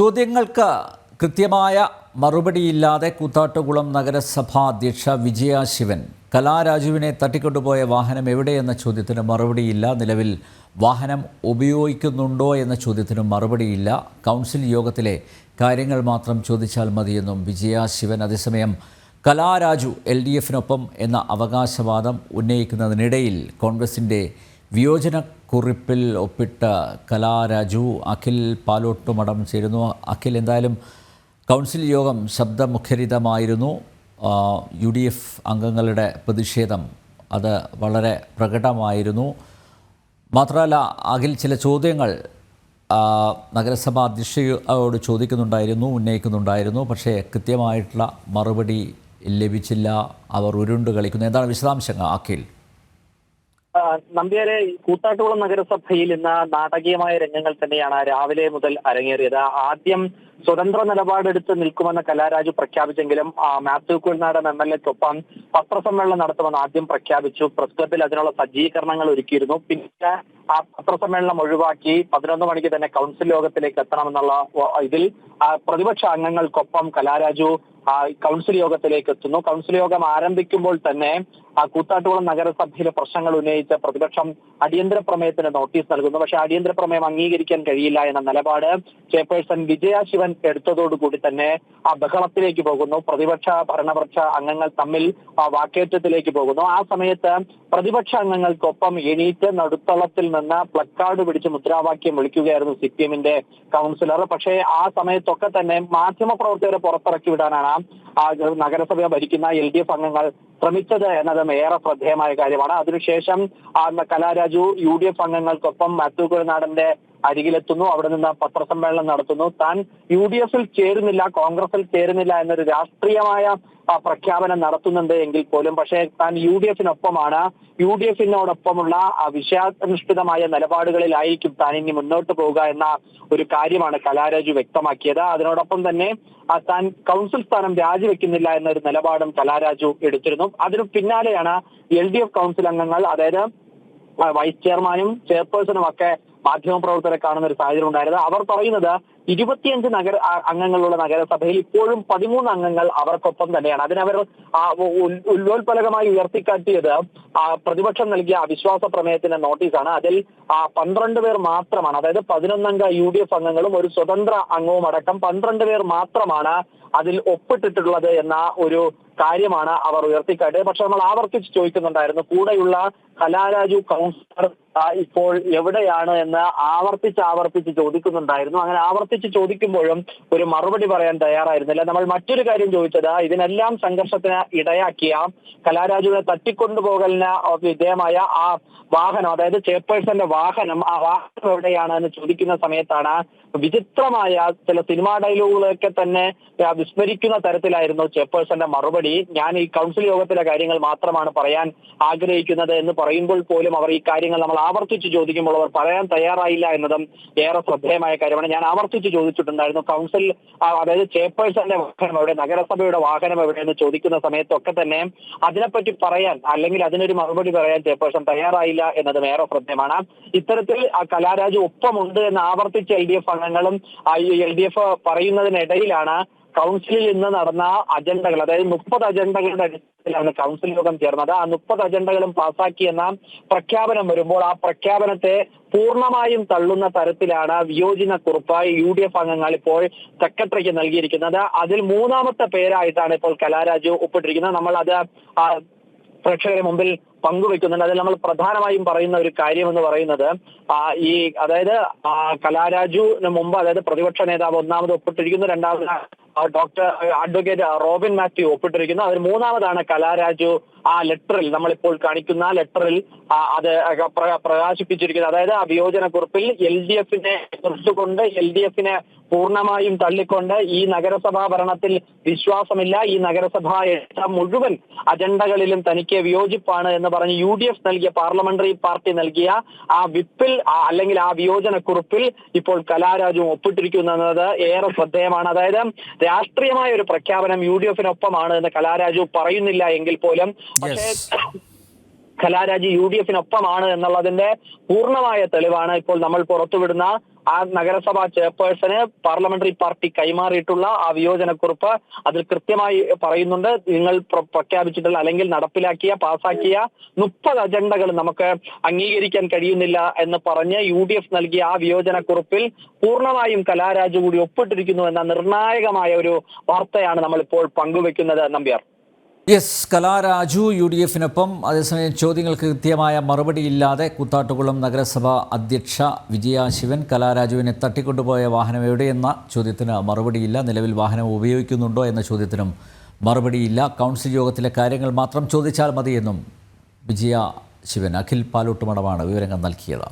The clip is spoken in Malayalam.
ചോദ്യങ്ങൾക്ക് കൃത്യമായ മറുപടിയില്ലാതെ കൂത്താട്ടുകുളം നഗരസഭാ അധ്യക്ഷ വിജയ ശിവൻ. കലാരാജുവിനെ തട്ടിക്കൊണ്ടുപോയ വാഹനം എവിടെയെന്ന ചോദ്യത്തിന് മറുപടിയില്ല. നിലവിൽ വാഹനം ഉപയോഗിക്കുന്നുണ്ടോ എന്ന ചോദ്യത്തിന് മറുപടിയില്ല. കൗൺസിൽ യോഗത്തിലെ കാര്യങ്ങൾ മാത്രം ചോദിച്ചാൽ മതിയെന്നും വിജയ ശിവൻ. അതേസമയം കലാരാജു എൽ ഡി എഫിനൊപ്പം എന്ന അവകാശവാദം ഉന്നയിക്കുന്നതിനിടയിൽ കോൺഗ്രസിന്റെ വിയോജനക്കുറിപ്പിൽ ഒപ്പിട്ട കലാരാജു അഖിൽ പാലോട്ടുമടം ചേരുന്നു. അഖിൽ എന്തായാലും കൗൺസിൽ യോഗം ശബ്ദമുഖരിതമായിരുന്നു. യു ഡി എഫ് അംഗങ്ങളുടെ പ്രതിഷേധം അത് വളരെ പ്രകടമായിരുന്നു. മാത്രമല്ല അഖിൽ ചില ചോദ്യങ്ങൾ നഗരസഭാ അധ്യക്ഷയോട് ചോദിക്കുന്നുണ്ടായിരുന്നു ഉന്നയിക്കുന്നുണ്ടായിരുന്നു. പക്ഷേ കൃത്യമായിട്ടുള്ള മറുപടി ലഭിച്ചില്ല. അവർ ഉരുണ്ട് കളിക്കുന്നു. എന്താണ് വിശദാംശങ്ങൾ അഖിൽ? നമ്പ്യാരെ കൂത്താട്ടുകുളം നഗരസഭയിൽ ഇന്ന് നാടകീയമായ രംഗങ്ങൾ തന്നെയാണ് രാവിലെ മുതൽ അരങ്ങേറിയത്. ആദ്യം സ്വതന്ത്ര നിലപാടെടുത്ത് നിൽക്കുമെന്ന് കലാരാജു പ്രഖ്യാപിച്ചെങ്കിലും മാത്യു കുൽനാടൻ എം എൽ എക്കൊപ്പം പത്രസമ്മേളനം നടത്തുമെന്ന് ആദ്യം പ്രഖ്യാപിച്ചു. പ്രസ് ക്ലബിൽ അതിനുള്ള സജ്ജീകരണങ്ങൾ ഒരുക്കിയിരുന്നു. പിന്നെ ആ പത്രസമ്മേളനം ഒഴിവാക്കി പതിനൊന്ന് മണിക്ക് തന്നെ കൗൺസിൽ യോഗത്തിലേക്ക് എത്തണമെന്നുള്ള ഇതിൽ പ്രതിപക്ഷ അംഗങ്ങൾക്കൊപ്പം കലാരാജു കൗൺസിൽ യോഗത്തിലേക്ക് എത്തുന്നു. കൗൺസിൽ യോഗം ആരംഭിക്കുമ്പോൾ തന്നെ കൂത്താട്ടുകുളം നഗരസഭയിലെ പ്രശ്നങ്ങൾ ഉന്നയിച്ച പ്രതിപക്ഷം അടിയന്തര പ്രമേയത്തിന് നോട്ടീസ് നൽകുന്നു. പക്ഷേ അടിയന്തര പ്രമേയം അംഗീകരിക്കാൻ കഴിയില്ല എന്ന നിലപാട് ചെയർപേഴ്സൺ വിജയ ശിവൻ എടുത്തതോടുകൂടി തന്നെ ആ ബഹളത്തിലേക്ക് പോകുന്നു. പ്രതിപക്ഷ ഭരണപക്ഷ അംഗങ്ങൾ തമ്മിൽ വാക്കേറ്റത്തിലേക്ക് പോകുന്നു. ആ സമയത്ത് പ്രതിപക്ഷ അംഗങ്ങൾക്കൊപ്പം എണീറ്റ് നടുത്തളത്തിൽ നിന്ന് പ്ലക്കാർഡ് പിടിച്ച് മുദ്രാവാക്യം വിളിക്കുകയായിരുന്നു സി പി എമ്മിന്റെ കൗൺസിലർ. പക്ഷേ ആ സമയത്തൊക്കെ തന്നെ മാധ്യമപ്രവർത്തകരെ പുറത്തിറക്കി വിടാനാണ് നഗരസഭ ഭരിക്കുന്ന എൽ ഡി എഫ് അംഗങ്ങൾ ശ്രമിച്ചത് എന്നതും ഏറെ ശ്രദ്ധേയമായ കാര്യമാണ്. അതിനുശേഷം കലാരാജു യു ഡി എഫ് അംഗങ്ങൾക്കൊപ്പം മാത്യു കുഴനാടന്റെ അരികിലെത്തുന്നു. അവിടെ നിന്ന് പത്രസമ്മേളനം നടത്തുന്നു. താൻ യു ഡി എഫിൽ ചേരുന്നില്ല കോൺഗ്രസിൽ ചേരുന്നില്ല എന്നൊരു രാഷ്ട്രീയമായ പ്രഖ്യാപനം നടത്തുന്നുണ്ട് എങ്കിൽ പോലും. പക്ഷേ താൻ യു ഡി എഫിനൊപ്പമാണ്. യു ഡി എഫിനോടൊപ്പമുള്ള വിഷയാനുഷ്ഠിതമായ നിലപാടുകളിലായിരിക്കും താൻ ഇനി മുന്നോട്ട് പോവുക എന്ന ഒരു കാര്യമാണ് കലാരാജു വ്യക്തമാക്കിയത്. അതിനോടൊപ്പം തന്നെ താൻ കൗൺസിൽ സ്ഥാനം രാജിവെക്കുന്നില്ല എന്നൊരു നിലപാടും കലാരാജു എടുത്തിരുന്നു. അതിനു പിന്നാലെയാണ് എൽ ഡി എഫ് കൗൺസിൽ അംഗങ്ങൾ അതായത് വൈസ് ചെയർമാനും ചെയർപേഴ്സണും ഒക്കെ മാധ്യമപ്രവർത്തകരെ കാണുന്ന ഒരു സാഹചര്യം ഉണ്ടായിരുന്നത്. അവർ പറയുന്നത് ഇരുപത്തിയഞ്ച് നഗര അംഗങ്ങളുള്ള നഗരസഭയിൽ ഇപ്പോഴും പതിമൂന്ന് അംഗങ്ങൾ അവർക്കൊപ്പം തന്നെയാണ്. അതിനവർ ഉല്ലോൽപലകമായി ഉയർത്തിക്കാട്ടിയത് പ്രതിപക്ഷം നൽകിയ അവിശ്വാസ പ്രമേയത്തിന്റെ നോട്ടീസാണ്. അതിൽ പന്ത്രണ്ട് പേർ മാത്രമാണ് അതായത് പതിനൊന്നംഗ യു ഡി എഫ് അംഗങ്ങളും ഒരു സ്വതന്ത്ര അംഗവും അടക്കം പന്ത്രണ്ട് പേർ മാത്രമാണ് അതിൽ ഒപ്പിട്ടിട്ടുള്ളത് എന്ന ഒരു കാര്യമാണ് അവർ ഉയർത്തിക്കാട്ടിയത്. പക്ഷെ നമ്മൾ ആവർത്തിച്ച് ചോദിക്കുന്നുണ്ടായിരുന്നു കൂടെയുള്ള കലാരാജു കൗൺസിലർ ഇപ്പോൾ എവിടെയാണ് എന്ന് ആവർത്തിച്ച് ആവർത്തിച്ച് ചോദിക്കുന്നുണ്ടായിരുന്നു. അങ്ങനെ ആവർത്തിച്ച് ചോദിക്കുമ്പോഴും ഒരു മറുപടി പറയാൻ തയ്യാറായിരുന്നില്ല. നമ്മൾ മറ്റൊരു കാര്യം ചോദിച്ചത് ഇതിനെല്ലാം സംഘർഷത്തിന് ഇടയാക്കിയ കലാരാജുവിനെ തട്ടിക്കൊണ്ടുപോകലിന് വിധേയമായ ആ വാഹനം അതായത് ചെയർപേഴ്സന്റെ വാഹനം ആ വാഹനം എവിടെയാണ് എന്ന് ചോദിക്കുന്ന സമയത്താണ് വിചിത്രമായ ചില സിനിമാ ഡയലോഗുകളൊക്കെ തന്നെ വിസ്മരിക്കുന്ന തരത്തിലായിരുന്നു ചെയർപേഴ്സന്റെ മറുപടി. ഞാൻ ഈ കൗൺസിൽ യോഗത്തിലെ കാര്യങ്ങൾ മാത്രമാണ് പറയാൻ ആഗ്രഹിക്കുന്നത് എന്ന് പറയുമ്പോൾ പോലും അവർ ഈ കാര്യങ്ങൾ നമ്മൾ ആവർത്തിച്ച് ചോദിക്കുമ്പോൾ അവർ പറയാൻ തയ്യാറായില്ല എന്നതും ഏറെ ശ്രദ്ധേയമായ കാര്യമാണ്. ഞാൻ ആവർത്തിച്ച് ചോദിച്ചിട്ടുണ്ടായിരുന്നു. കൗൺസിൽ അതായത് ചെയർപേഴ്സന്റെ വാഹനം എവിടെ നഗരസഭയുടെ വാഹനം എവിടെയെന്ന് ചോദിക്കുന്ന സമയത്തൊക്കെ തന്നെ അതിനെപ്പറ്റി പറയാൻ അല്ലെങ്കിൽ അതിനൊരു മറുപടി പറയാൻ ചെയർപേഴ്സൺ തയ്യാറായില്ല എന്നത് വേറെ ശ്രദ്ധേയമാണ് ഇത്തരത്തിൽ ആ കലാരാജ് ഒപ്പമുണ്ട് എന്ന് ആവർത്തിച്ച് എൽ ഡി എഫ് അംഗങ്ങളും എൽ ഡി എഫ് പറയുന്നതിനിടയിലാണ് കൗൺസിലിൽ ഇന്ന് നടന്ന അജണ്ടകൾ അതായത് മുപ്പത് അജണ്ടകളുടെ അടിസ്ഥാനത്തിലാണ് കൗൺസിൽ യോഗം ചേർന്നത്. ആ മുപ്പത് അജണ്ടകളും പാസാക്കിയെന്ന പ്രഖ്യാപനം വരുമ്പോൾ ആ പ്രഖ്യാപനത്തെ പൂർണമായും തള്ളുന്ന തരത്തിലാണ് വിയോജന കുറിപ്പ് യു ഡി എഫ് അംഗങ്ങൾ ഇപ്പോൾ സെക്രട്ടറിക്ക് നൽകിയിരിക്കുന്നത്. അതിൽ മൂന്നാമത്തെ പേരായിട്ടാണ് ഇപ്പോൾ കലാരാജു ഒപ്പിട്ടിരിക്കുന്നത്. നമ്മൾ അത് പ്രേക്ഷകരെ മുമ്പിൽ പങ്കുവെക്കുന്നുണ്ട്. അതിൽ നമ്മൾ പ്രധാനമായും പറയുന്ന ഒരു കാര്യം എന്ന് പറയുന്നത് ഈ അതായത് കലാരാജുവിന് മുമ്പ് അതായത് പ്രതിപക്ഷ നേതാവ് ഒന്നാമത് ഒപ്പിട്ടിരിക്കുന്നു രണ്ടാമത് ഡോക്ടർ അഡ്വക്കേറ്റ് റോബിൻ മാത്യു ഒപ്പിട്ടിരിക്കുന്നു. അതിൽ മൂന്നാമതാണ് കലാരാജു ആ ലെറ്ററിൽ നമ്മളിപ്പോൾ കാണിക്കുന്ന ലെറ്ററിൽ അത് പ്ര- പ്രകാശിപ്പിച്ചിരിക്കുന്നത് അതായത് ആ വിയോജന കുറിപ്പിൽ എൽ ഡി എഫിനെ കുറിച്ചുകൊണ്ട് എൽ ഡി എഫിനെ പൂർണമായും തള്ളിക്കൊണ്ട് ഈ നഗരസഭാ ഭരണത്തിൽ വിശ്വാസമില്ല. ഈ നഗരസഭ മുഴുവൻ അജണ്ടകളിലും തനിക്ക് വിയോജിപ്പാണ് എന്ന് പറഞ്ഞ് യു ഡി എഫ് നൽകിയ പാർലമെന്ററി പാർട്ടി നൽകിയ ആ വിപ്പിൽ അല്ലെങ്കിൽ ആ വിയോജനക്കുറിപ്പിൽ ഇപ്പോൾ കലാരാജു ഒപ്പിട്ടിരിക്കുന്നു എന്നത് ഏറെ ശ്രദ്ധേയമാണ്. അതായത് രാഷ്ട്രീയമായ ഒരു പ്രഖ്യാപനം യു ഡി എഫിനൊപ്പമാണ് എന്ന് കലാരാജു പറയുന്നില്ല എങ്കിൽ പോലും പക്ഷേ കലാരാജി കലാരാജ് യു ഡി എഫിനൊപ്പമാണ് എന്നുള്ളതിന്റെ പൂർണമായ തെളിവാണ് ഇപ്പോൾ നമ്മൾ പുറത്തുവിടുന്ന ആ നഗരസഭാ ചെയർപേഴ്സന് പാർലമെന്ററി പാർട്ടി കൈമാറിയിട്ടുള്ള ആ വിയോജനക്കുറിപ്പ് അതിൽ കൃത്യമായി പറയുന്നുണ്ട്. നിങ്ങൾ പ്രഖ്യാപിച്ചിട്ടുള്ള അല്ലെങ്കിൽ നടപ്പിലാക്കിയ പാസാക്കിയ മുപ്പത് അജണ്ടകൾ നമുക്ക് അംഗീകരിക്കാൻ കഴിയുന്നില്ല എന്ന് പറഞ്ഞ് യു ഡി എഫ് നൽകിയ ആ വിയോജനക്കുറിപ്പിൽ പൂർണമായും കലാരാജു കൂടി ഒപ്പിട്ടിരിക്കുന്നു എന്ന നിർണായകമായ ഒരു വാർത്തയാണ് നമ്മളിപ്പോൾ പങ്കുവെക്കുന്നത് Nambiar. Yes Kalaraju U D എഫിനൊപ്പം അതേസമയം ചോദ്യങ്ങൾക്ക് കൃത്യമായ മറുപടിയില്ലാതെ കൂത്താട്ടുകുളം നഗരസഭാ അധ്യക്ഷ വിജയ ശിവൻ കലാരാജുവിനെ തട്ടിക്കൊണ്ടുപോയ വാഹനം എവിടെയെന്ന ചോദ്യത്തിന് മറുപടിയില്ല. നിലവിൽ വാഹനം ഉപയോഗിക്കുന്നുണ്ടോ എന്ന ചോദ്യത്തിനും മറുപടിയില്ല. കൗൺസിൽ യോഗത്തിലെ കാര്യങ്ങൾ മാത്രം ചോദിച്ചാൽ മതിയെന്നും വിജയ ശിവൻ അഖിൽ പാലോട്ടുമടമാണ് വിവരങ്ങൾ നൽകിയത്.